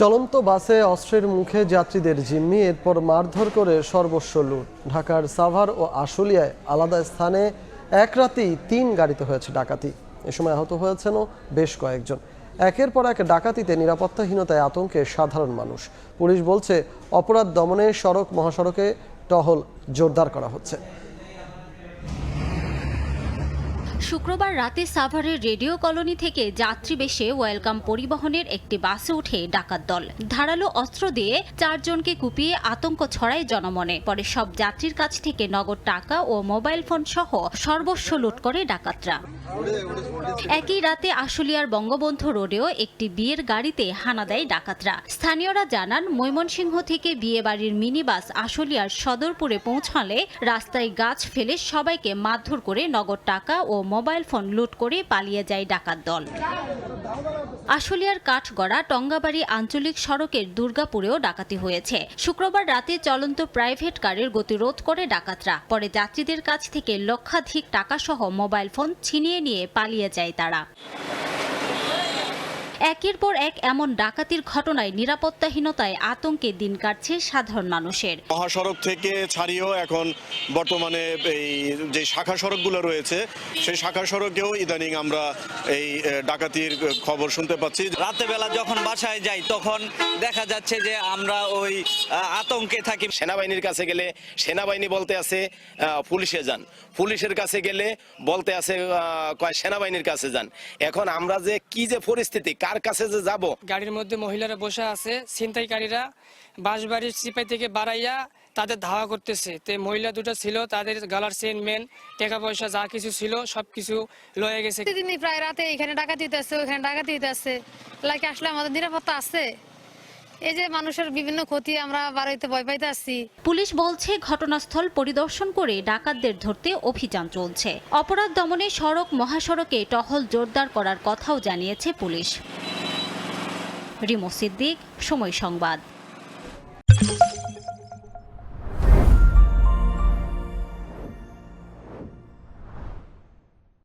চলন্ত বাসে অস্ত্রের মুখে যাত্রীদের জিম্মি, এরপর মারধর করে সর্বস্ব লুট। ঢাকার সাভার ও আশুলিয়ায় আলাদা স্থানে এক রাতেই তিন গাড়িতে হয়েছে ডাকাতি। এ সময় আহত হয়েছেনও বেশ কয়েকজন। একের পর এক ডাকাতিতে নিরাপত্তাহীনতায় আতঙ্কে সাধারণ মানুষ। পুলিশ বলছে, অপরাধ দমনে সড়ক মহাসড়কে টহল জোরদার করা হচ্ছে। শুক্রবার রাতে সাভারের রেডিও কলোনি থেকে যাত্রী বেশে ওয়েলকাম পরিবহনের একটি বাসে উঠে ডাকাত দল। ধারালো অস্ত্র দিয়ে চারজনকে কুপিয়ে আতঙ্ক ছড়ায় জনমনে। পরে সব যাত্রীর কাছ থেকে নগদ টাকা ও মোবাইল ফোন সহ সর্বস্ব লুট করে ডাকাতরা। একই রাতে আশুলিয়ার বঙ্গবন্ধু রোডেও একটি বিয়ের গাড়িতে হানা দেয় ডাকাতরা। স্থানীয়রা জানান, ময়মনসিংহ থেকে বিয়ে বাড়ির মিনি বাস আশুলিয়ার সদরপুরে পৌঁছালে রাস্তায় গাছ ফেলে সবাইকে মারধর করে নগদ টাকা ও মোবাইল ফোন লুট করে পালিয়ে যায় ডাকাত দল। আশুলিয়ার কাঠগড়া টঙ্গাবাড়ি আঞ্চলিক সড়কের দুর্গাপুরেও ডাকাতি হয়েছে। শুক্রবার রাতে চলন্ত প্রাইভেট গাড়ির গতিরোধ করে ডাকাতরা। পরে যাত্রীদের কাছ থেকে লক্ষাধিক টাকাসহ মোবাইল ফোন ছিনিয়ে নিয়ে পালিয়ে যায় তারা। একের পর এক এমন ডাকাতির ঘটনায় নিরাপত্তাহীনতায় আতঙ্কে দিন কাটছে সাধারণ মানুষের। মহাসড়ক থেকে ছাড়িয়েও এখন বর্তমানে এই যে শাখা সড়কগুলো রয়েছে সেই শাখা সড়কেও ইদানিং আমরা এই ডাকাতির খবর শুনতে পাচ্ছি। রাতে বেলা যখন বাসায় যাই তখন দেখা যাচ্ছে যে আমরা ওই আহ, আতঙ্কে থাকি। সেনাবাহিনীর কাছে গেলে সেনাবাহিনী বলতে আছে পুলিশে যান। পুলিশের কাছে গেলে বলতে আছে আহ, কয় সেনাবাহিনীর কাছে যান। এখন আমরা যে কি যে পরিস্থিতি কার কাছে যে যাব? গাড়ির মধ্যে মহিলারা বসে আছে ছিনতাইকারীরা বাঁশবাড়ির সিপাই থেকে বাড়াইয়া তাদের ধাওয়া করতেছে। তে মহিলা দুটো ছিল তাদের গালার চেন মেন টাকা পয়সা যা কিছু ছিল সব কিছু লয়ে গেছে। প্রতিদিনই প্রায় রাতে এখানে ডাকাতি দিতেছে ওখানে ডাকাতি দিতেছে লাগে আসলে আমাদের নিরাপত্তা আছে? এই যে মানুষের বিভিন্ন ক্ষতি আমরা বাড়াইতে ভয় পাইতে আসছি পুলিশ বলছে ঘটনাস্থল পরিদর্শন করে ডাকাতদের ধরতে অভিযান চলছে। অপরাধ দমনে সড়ক মহাসড়কে টহল জোরদার করার কথাও জানিয়েছে পুলিশ। রিমো সিদ্দিক, সময় সংবাদ।